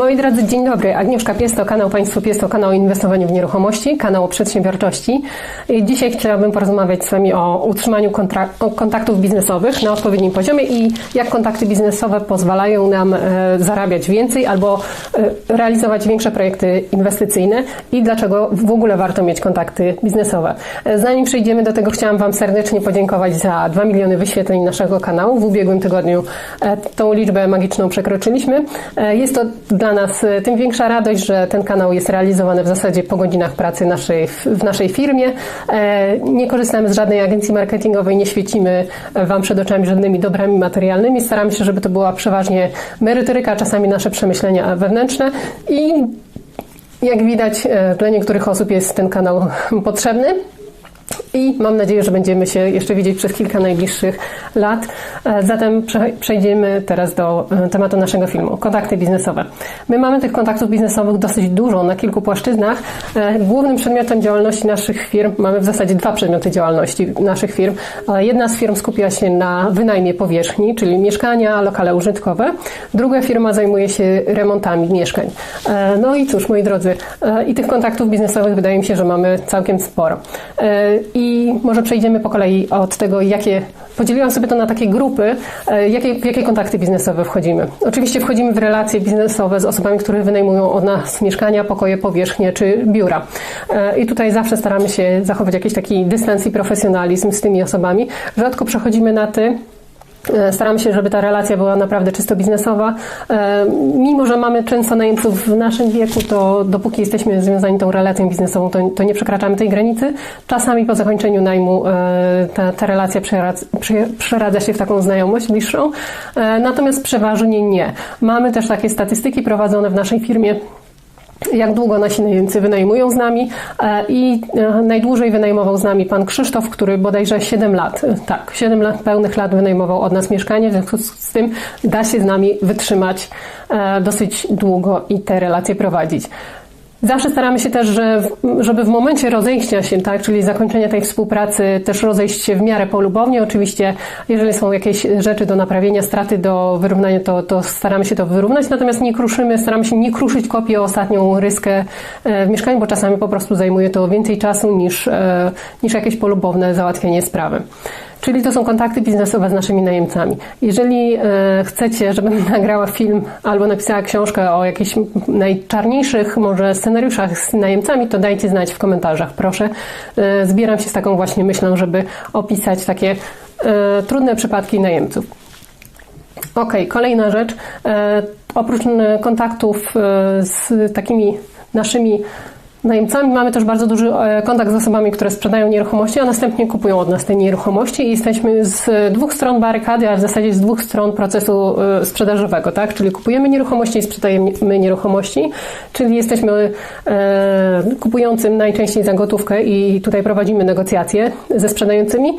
Moi drodzy, dzień dobry. Agnieszka Piesto, kanał Państwo Piesto, kanał o inwestowaniu w nieruchomości, kanał o przedsiębiorczości. Dzisiaj chciałabym porozmawiać z Wami o utrzymaniu kontaktów biznesowych na odpowiednim poziomie i jak kontakty biznesowe pozwalają nam e, zarabiać więcej albo e, realizować większe projekty inwestycyjne i dlaczego w ogóle warto mieć kontakty biznesowe. E, zanim przejdziemy do tego, chciałam Wam serdecznie podziękować za 2 miliony wyświetleń naszego kanału. W ubiegłym tygodniu tą liczbę magiczną przekroczyliśmy. Jest to dla nas e, tym większa radość, że ten kanał jest realizowany w zasadzie po godzinach pracy naszej, w naszej firmie. E, nie korzystamy z żadnej agencji marketingowej, nie świecimy Wam przed oczami żadnymi dobrami materialnymi. Staramy się, żeby to była przeważnie merytoryka, czasami nasze przemyślenia wewnętrzne i jak widać, e, dla niektórych osób jest ten kanał potrzebny. I mam nadzieję, że będziemy się jeszcze widzieć przez kilka najbliższych lat. E, zatem przejdziemy teraz do e, tematu naszego filmu kontakty biznesowe. My mamy tych kontaktów biznesowych dosyć dużo na kilku płaszczyznach. E, głównym przedmiotem działalności naszych firm mamy w zasadzie dwa przedmioty działalności naszych firm. Jedna z firm skupia się na wynajmie powierzchni, czyli mieszkania, lokale użytkowe. Druga firma zajmuje się remontami mieszkań. No i cóż, moi drodzy, i tych kontaktów biznesowych wydaje mi się, że mamy całkiem sporo. Może przejdziemy po kolei od tego, jakie. Podzieliłam sobie to na takie grupy, e, jakie, w jakie kontakty biznesowe wchodzimy. Oczywiście wchodzimy w relacje biznesowe z osobami, które wynajmują od nas mieszkania, pokoje, powierzchnie czy biura. E, I tutaj zawsze staramy się zachować jakiś taki dystans i profesjonalizm z tymi osobami. Rzadko przechodzimy na ty, staramy się, żeby ta relacja była naprawdę czysto biznesowa. E, mimo, że mamy często najemców w naszym wieku, to dopóki jesteśmy związani tą relacją biznesową, to, to nie przekraczamy tej granicy. Czasami po zakończeniu najmu e, ta, ta relacja przeradza, przeradza się w taką znajomość bliższą, natomiast przeważnie nie. Mamy też takie statystyki prowadzone w naszej firmie jak długo nasi najemcy wynajmują z nami e, i e, najdłużej wynajmował z nami pan Krzysztof, który bodajże 7 lat, e, tak, 7 lat, pełnych lat wynajmował od nas mieszkanie, w związku z tym da się z nami wytrzymać dosyć długo i te relacje prowadzić. Zawsze staramy się też, że, żeby w momencie rozejścia się, tak, czyli zakończenia tej współpracy, też rozejść się w miarę polubownie. Oczywiście, jeżeli są jakieś rzeczy do naprawienia, straty do wyrównania, to, to staramy się to wyrównać, natomiast nie kruszymy, staramy się nie kruszyć kopii o ostatnią ryskę e, w mieszkaniu, bo czasami po prostu zajmuje to więcej czasu niż, e, niż jakieś polubowne załatwienie sprawy. Czyli to są kontakty biznesowe z naszymi najemcami. Jeżeli e, chcecie, żebym nagrała film albo napisała książkę o jakichś najczarniejszych może scenariuszach z najemcami, to dajcie znać w komentarzach, proszę. E, zbieram się z taką właśnie myślą, żeby opisać takie e, trudne przypadki najemców. Ok, kolejna rzecz. Oprócz kontaktów z takimi naszymi Najemcami mamy też bardzo duży e, kontakt z osobami, które sprzedają nieruchomości, a następnie kupują od nas te nieruchomości i jesteśmy z dwóch stron barykady, a w zasadzie z dwóch stron procesu e, sprzedażowego, tak? Czyli kupujemy nieruchomości i sprzedajemy nieruchomości, czyli jesteśmy e, kupującym najczęściej za gotówkę i tutaj prowadzimy negocjacje ze sprzedającymi.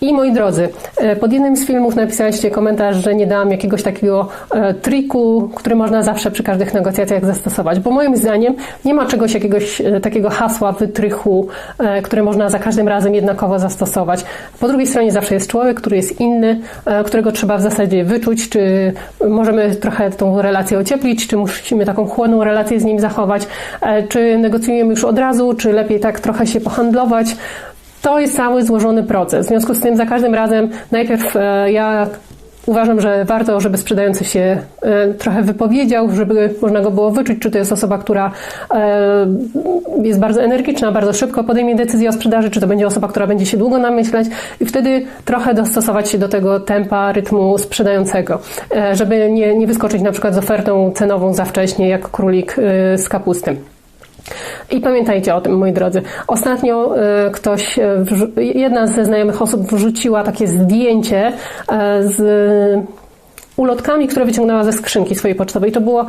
I moi drodzy, pod jednym z filmów napisaliście komentarz, że nie dałam jakiegoś takiego triku, który można zawsze przy każdych negocjacjach zastosować, bo moim zdaniem nie ma czegoś jakiegoś E, takiego hasła, wytrychu, e, które można za każdym razem jednakowo zastosować. Po drugiej stronie zawsze jest człowiek, który jest inny, e, którego trzeba w zasadzie wyczuć, czy możemy trochę tą relację ocieplić, czy musimy taką chłodną relację z nim zachować, czy negocjujemy już od razu, czy lepiej tak trochę się pohandlować. To jest cały złożony proces. W związku z tym za każdym razem najpierw ja Uważam, że warto, żeby sprzedający się e, trochę wypowiedział, żeby można go było wyczuć, czy to jest osoba, która e, jest bardzo energiczna, bardzo szybko podejmie decyzję o sprzedaży, czy to będzie osoba, która będzie się długo namyślać i wtedy trochę dostosować się do tego tempa, rytmu sprzedającego, e, żeby nie, nie wyskoczyć na przykład z ofertą cenową za wcześnie, jak królik z kapusty. I pamiętajcie o tym, moi drodzy. Ostatnio e, ktoś, e, jedna ze znajomych osób wrzuciła takie zdjęcie e, z ulotkami, które wyciągnęła ze skrzynki swojej pocztowej. To było,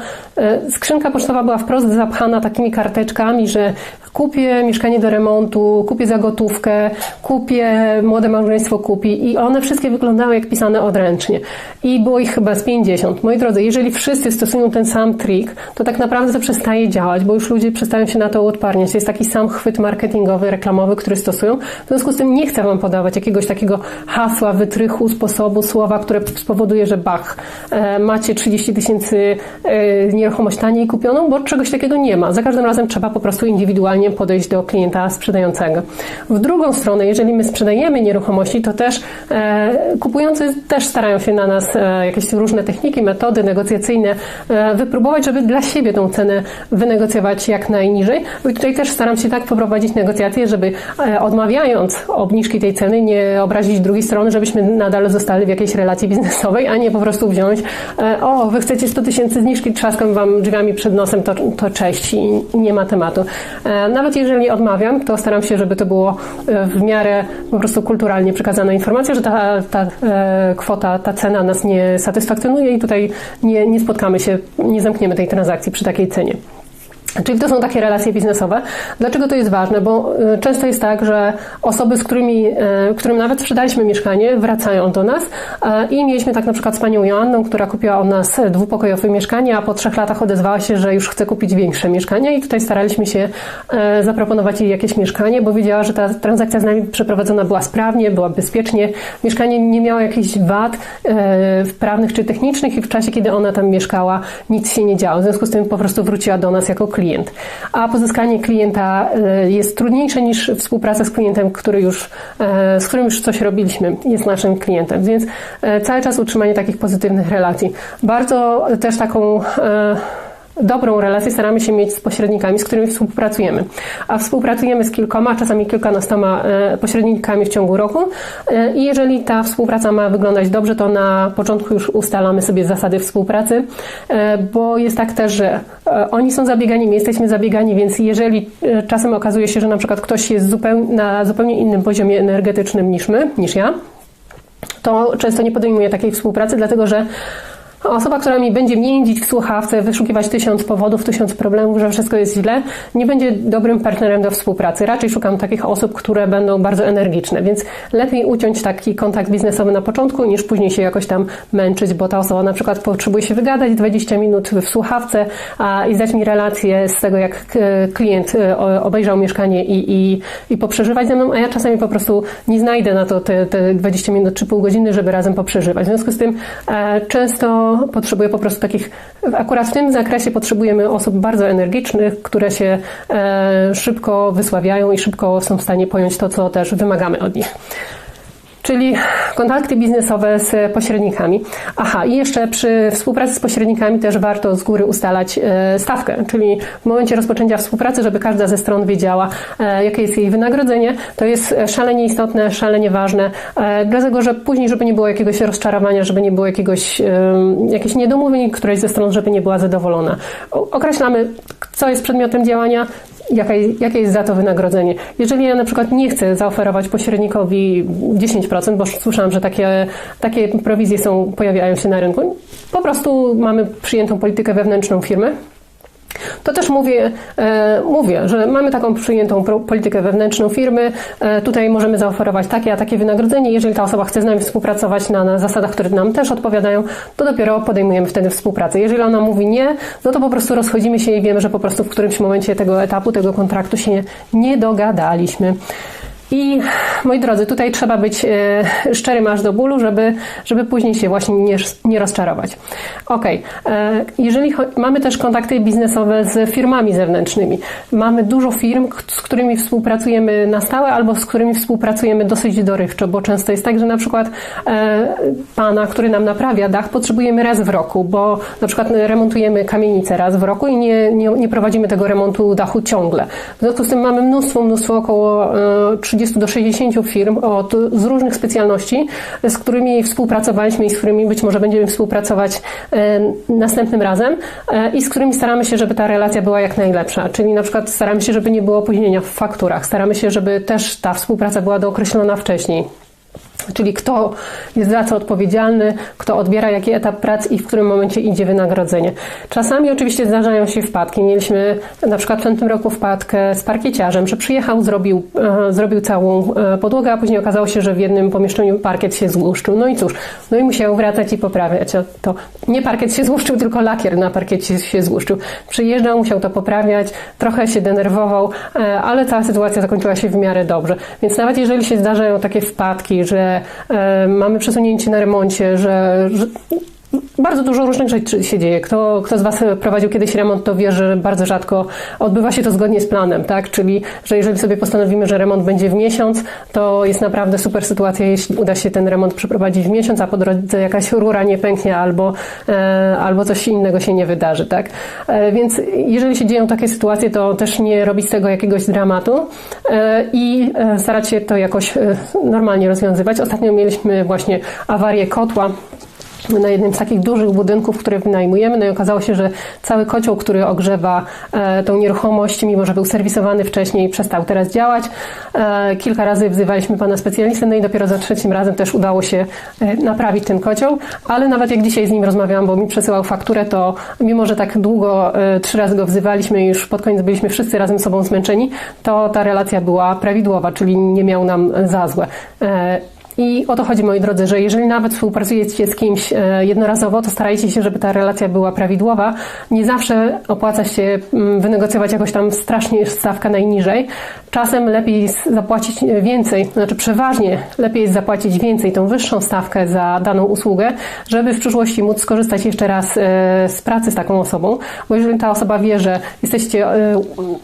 skrzynka pocztowa była wprost zapchana takimi karteczkami, że kupię mieszkanie do remontu, kupię za gotówkę, kupię, młode małżeństwo kupi i one wszystkie wyglądały jak pisane odręcznie. I było ich chyba z 50. Moi drodzy, jeżeli wszyscy stosują ten sam trik, to tak naprawdę to przestaje działać, bo już ludzie przestają się na to odparniać. Jest taki sam chwyt marketingowy, reklamowy, który stosują. W związku z tym nie chcę Wam podawać jakiegoś takiego hasła, wytrychu, sposobu, słowa, które spowoduje, że bach, e, macie 30 tysięcy e, nieruchomość taniej kupioną, bo czegoś takiego nie ma. Za każdym razem trzeba po prostu indywidualnie podejść do klienta sprzedającego. W drugą stronę, jeżeli my sprzedajemy nieruchomości, to też kupujący też starają się na nas jakieś różne techniki, metody negocjacyjne wypróbować, żeby dla siebie tą cenę wynegocjować jak najniżej. I tutaj też staram się tak poprowadzić negocjacje, żeby odmawiając obniżki tej ceny, nie obrazić drugiej strony, żebyśmy nadal zostali w jakiejś relacji biznesowej, a nie po prostu wziąć, e, o, wy chcecie 100 tysięcy zniżki, trzaskam wam drzwiami przed nosem, to, to cześć i nie ma tematu. E, nawet jeżeli odmawiam, to staram się, żeby to było e, w miarę po prostu kulturalnie przekazana informacja, że ta, ta kwota, ta cena nas nie satysfakcjonuje i tutaj nie, nie spotkamy się, nie zamkniemy tej transakcji przy takiej cenie. Czyli to są takie relacje biznesowe. Dlaczego to jest ważne? Bo y, często jest tak, że osoby, z którymi, y, którym nawet sprzedaliśmy mieszkanie, wracają do nas i mieliśmy tak na przykład z panią Joanną, która kupiła od nas dwupokojowe mieszkanie, a po trzech latach odezwała się, że już chce kupić większe mieszkanie i tutaj staraliśmy się e, zaproponować jej jakieś mieszkanie, bo wiedziała, że ta transakcja z nami przeprowadzona była sprawnie, była bezpiecznie. Mieszkanie nie miało jakichś wad prawnych czy technicznych i w czasie, kiedy ona tam mieszkała, nic się nie działo. W związku z tym po prostu wróciła do nas jako klient klient. A pozyskanie klienta e, jest trudniejsze niż współpraca z klientem, który już, e, z którym już coś robiliśmy, jest naszym klientem. Więc e, cały czas utrzymanie takich pozytywnych relacji. Bardzo też taką dobrą relację staramy się mieć z pośrednikami, z którymi współpracujemy. A współpracujemy z kilkoma, czasami kilkunastoma e, pośrednikami w ciągu roku. E, I jeżeli ta współpraca ma wyglądać dobrze, to na początku już ustalamy sobie zasady współpracy, e, bo jest tak też, że oni są zabiegani, my jesteśmy zabiegani, więc jeżeli czasem okazuje się, że na przykład ktoś jest zupełnie, na zupełnie innym poziomie energetycznym niż my, niż ja, to często nie podejmuje takiej współpracy, dlatego że Osoba, która mi będzie międzić w słuchawce, wyszukiwać tysiąc powodów, tysiąc problemów, że wszystko jest źle, nie będzie dobrym partnerem do współpracy. Raczej szukam takich osób, które będą bardzo energiczne, więc lepiej uciąć taki kontakt biznesowy na początku, niż później się jakoś tam męczyć, bo ta osoba na przykład potrzebuje się wygadać 20 minut w słuchawce a, i zdać mi relację z tego, jak klient e, obejrzał mieszkanie i, i, i poprzeżywać ze mną, a ja czasami po prostu nie znajdę na to te, te 20 minut czy pół godziny, żeby razem poprzeżywać. W związku z tym e, często potrzebuje po prostu takich, akurat w tym zakresie potrzebujemy osób bardzo energicznych, które się e, szybko wysławiają i szybko są w stanie pojąć to, co też wymagamy od nich czyli kontakty biznesowe z pośrednikami. Aha, i jeszcze przy współpracy z pośrednikami też warto z góry ustalać e, stawkę, czyli w momencie rozpoczęcia współpracy, żeby każda ze stron wiedziała, e, jakie jest jej wynagrodzenie. To jest szalenie istotne, szalenie ważne, e, dlatego że później, żeby nie było jakiegoś rozczarowania, żeby nie było jakiegoś, jakichś niedomówień, któreś ze stron, żeby nie była zadowolona. Określamy, co jest przedmiotem działania, jaka, jakie jest za to wynagrodzenie. Jeżeli ja na przykład nie chcę zaoferować pośrednikowi 10%, bo słyszałam, że takie, takie prowizje są, pojawiają się na rynku, po prostu mamy przyjętą politykę wewnętrzną firmy, to też mówię, e, mówię, że mamy taką przyjętą politykę wewnętrzną firmy. E, tutaj możemy zaoferować takie, a takie wynagrodzenie. Jeżeli ta osoba chce z nami współpracować na, na zasadach, które nam też odpowiadają, to dopiero podejmujemy wtedy współpracę. Jeżeli ona mówi nie, no to po prostu rozchodzimy się i wiemy, że po prostu w którymś momencie tego etapu, tego kontraktu się nie dogadaliśmy. I moi drodzy, tutaj trzeba być e, szczerym aż do bólu, żeby, żeby później się właśnie nie, nie rozczarować. Ok, e, jeżeli mamy też kontakty biznesowe z firmami zewnętrznymi, mamy dużo firm, z którymi współpracujemy na stałe albo z którymi współpracujemy dosyć dorywczo, bo często jest tak, że na przykład e, pana, który nam naprawia dach, potrzebujemy raz w roku, bo na przykład remontujemy kamienicę raz w roku i nie, nie, nie prowadzimy tego remontu dachu ciągle. W związku z tym mamy mnóstwo, mnóstwo około 30 30 do 60 firm od, z różnych specjalności, z którymi współpracowaliśmy i z którymi być może będziemy współpracować e, następnym razem e, i z którymi staramy się, żeby ta relacja była jak najlepsza. Czyli na przykład staramy się, żeby nie było opóźnienia w fakturach, staramy się, żeby też ta współpraca była dookreślona wcześniej. Czyli kto jest za co odpowiedzialny, kto odbiera jaki etap prac i w którym momencie idzie wynagrodzenie. Czasami oczywiście zdarzają się wpadki. Mieliśmy na przykład w tym roku wpadkę z parkieciarzem, że przyjechał, zrobił, e, zrobił całą e, podłogę, a później okazało się, że w jednym pomieszczeniu parkiet się złuszczył. No i cóż, no i musiał wracać i poprawiać. To nie parkiet się złuszczył, tylko lakier na parkiecie się złuszczył. Przyjeżdżał, musiał to poprawiać, trochę się denerwował, e, ale cała sytuacja zakończyła się w miarę dobrze. Więc nawet jeżeli się zdarzają takie wpadki, że mamy przesunięcie na remoncie, że, że bardzo dużo różnych rzeczy się dzieje. Kto, kto z Was prowadził kiedyś remont, to wie, że bardzo rzadko odbywa się to zgodnie z planem, tak? Czyli, że jeżeli sobie postanowimy, że remont będzie w miesiąc, to jest naprawdę super sytuacja, jeśli uda się ten remont przeprowadzić w miesiąc, a po drodze jakaś rura nie pęknie albo, e, albo coś innego się nie wydarzy, tak? E, więc jeżeli się dzieją takie sytuacje, to też nie robić z tego jakiegoś dramatu e, i e, starać się to jakoś e, normalnie rozwiązywać. Ostatnio mieliśmy właśnie awarię kotła na jednym z takich dużych budynków, które wynajmujemy. No i okazało się, że cały kocioł, który ogrzewa e, tą nieruchomość, mimo że był serwisowany wcześniej, przestał teraz działać. E, kilka razy wzywaliśmy pana specjalistę, no i dopiero za trzecim razem też udało się e, naprawić ten kocioł. Ale nawet jak dzisiaj z nim rozmawiałam, bo mi przesyłał fakturę, to mimo, że tak długo, trzy razy go wzywaliśmy i już pod koniec byliśmy wszyscy razem sobą zmęczeni, to ta relacja była prawidłowa, czyli nie miał nam za złe. E, i o to chodzi, moi drodzy, że jeżeli nawet współpracujecie z kimś e, jednorazowo, to starajcie się, żeby ta relacja była prawidłowa. Nie zawsze opłaca się mm, wynegocjować jakoś tam strasznie stawkę najniżej. Czasem lepiej zapłacić więcej, znaczy przeważnie lepiej jest zapłacić więcej, tą wyższą stawkę za daną usługę, żeby w przyszłości móc skorzystać jeszcze raz e, z pracy z taką osobą. Bo jeżeli ta osoba wie, że jesteście e,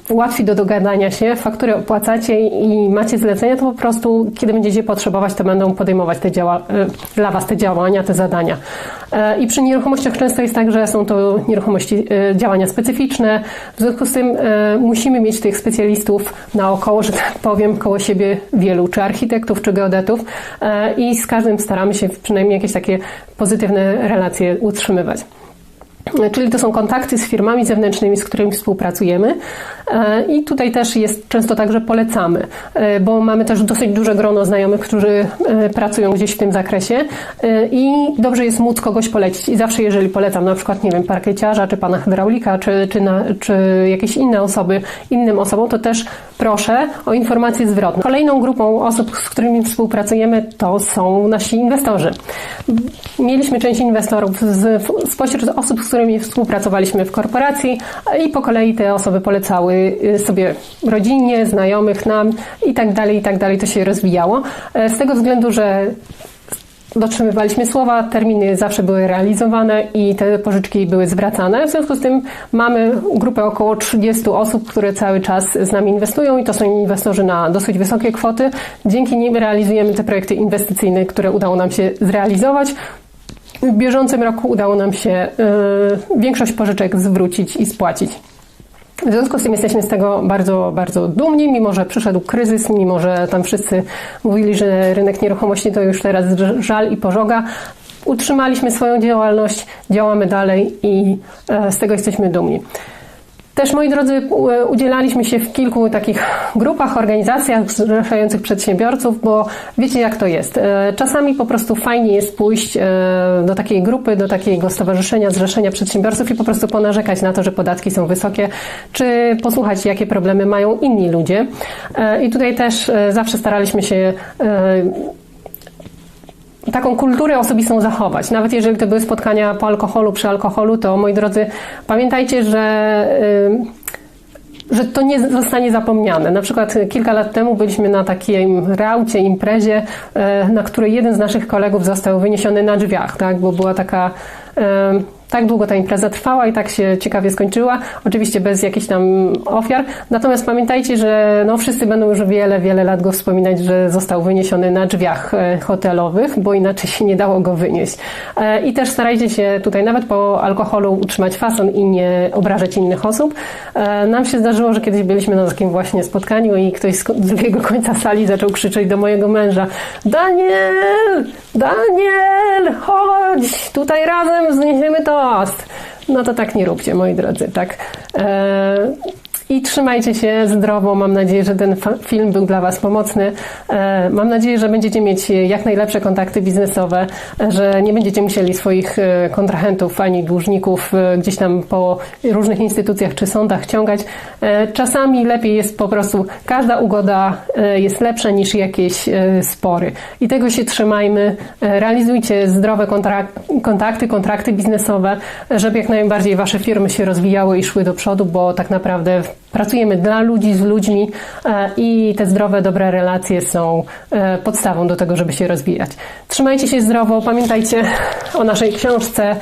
łatwi do dogadania się, faktury opłacacie i macie zlecenia, to po prostu, kiedy będziecie potrzebować, to będą będą podejmować te działa, e, dla Was te działania, te zadania. E, I przy nieruchomościach często jest tak, że są to nieruchomości, e, działania specyficzne. W związku z tym musimy mieć tych specjalistów naokoło, że tak powiem, koło siebie wielu, czy architektów, czy geodetów i z każdym staramy się przynajmniej jakieś takie pozytywne relacje utrzymywać. Czyli to są kontakty z firmami zewnętrznymi, z którymi współpracujemy. E, I tutaj też jest często tak, że polecamy, e, bo mamy też dosyć duże grono znajomych, którzy e, pracują gdzieś w tym zakresie i dobrze jest móc kogoś polecić. I zawsze, jeżeli polecam na przykład, nie wiem, parkieciarza, czy pana hydraulika, czy, czy, na, czy jakieś inne osoby, innym osobom, to też proszę o informacje zwrotne. Kolejną grupą osób, z którymi współpracujemy, to są nasi inwestorzy. Mieliśmy część inwestorów z, spośród osób, którymi współpracowaliśmy w korporacji i po kolei te osoby polecały y, sobie rodzinnie, znajomych nam i tak dalej, i tak dalej. To się rozwijało. E, z tego względu, że dotrzymywaliśmy słowa, terminy zawsze były realizowane i te pożyczki były zwracane. W związku z tym mamy grupę około 30 osób, które cały czas z nami inwestują i to są inwestorzy na dosyć wysokie kwoty. Dzięki nim realizujemy te projekty inwestycyjne, które udało nam się zrealizować. W bieżącym roku udało nam się y, większość pożyczek zwrócić i spłacić. W związku z tym jesteśmy z tego bardzo, bardzo dumni, mimo że przyszedł kryzys, mimo że tam wszyscy mówili, że rynek nieruchomości to już teraz żal i pożoga. Utrzymaliśmy swoją działalność, działamy dalej i e, z tego jesteśmy dumni. Też, moi drodzy, udzielaliśmy się w kilku takich grupach, organizacjach zrzeszających przedsiębiorców, bo wiecie, jak to jest. E, czasami po prostu fajnie jest pójść e, do takiej grupy, do takiego stowarzyszenia, zrzeszenia przedsiębiorców i po prostu ponarzekać na to, że podatki są wysokie, czy posłuchać, jakie problemy mają inni ludzie. E, I tutaj też zawsze staraliśmy się taką kulturę osobistą zachować. Nawet jeżeli to były spotkania po alkoholu, przy alkoholu, to moi drodzy, pamiętajcie, że że to nie zostanie zapomniane. Na przykład kilka lat temu byliśmy na takiej raucie, imprezie, na której jeden z naszych kolegów został wyniesiony na drzwiach, tak? bo była taka tak długo ta impreza trwała i tak się ciekawie skończyła. Oczywiście bez jakichś tam ofiar. Natomiast pamiętajcie, że no wszyscy będą już wiele, wiele lat go wspominać, że został wyniesiony na drzwiach e, hotelowych, bo inaczej się nie dało go wynieść. E, I też starajcie się tutaj nawet po alkoholu utrzymać fason i nie obrażać innych osób. E, nam się zdarzyło, że kiedyś byliśmy na takim właśnie spotkaniu i ktoś z drugiego końca sali zaczął krzyczeć do mojego męża Daniel! Daniel! Chodź! Tutaj razem zniesiemy to no to tak nie róbcie, moi drodzy, tak. E, i trzymajcie się zdrowo. Mam nadzieję, że ten film był dla Was pomocny. E, mam nadzieję, że będziecie mieć jak najlepsze kontakty biznesowe, że nie będziecie musieli swoich e, kontrahentów ani dłużników e, gdzieś tam po różnych instytucjach czy sądach ciągać. Czasami lepiej jest po prostu, każda ugoda jest lepsza niż jakieś spory. I tego się trzymajmy. Realizujcie zdrowe kontakty, kontrakty biznesowe, żeby jak najbardziej Wasze firmy się rozwijały i szły do przodu, bo tak naprawdę pracujemy dla ludzi, z ludźmi e, i te zdrowe, dobre relacje są e, podstawą do tego, żeby się rozwijać. Trzymajcie się zdrowo, pamiętajcie o naszej książce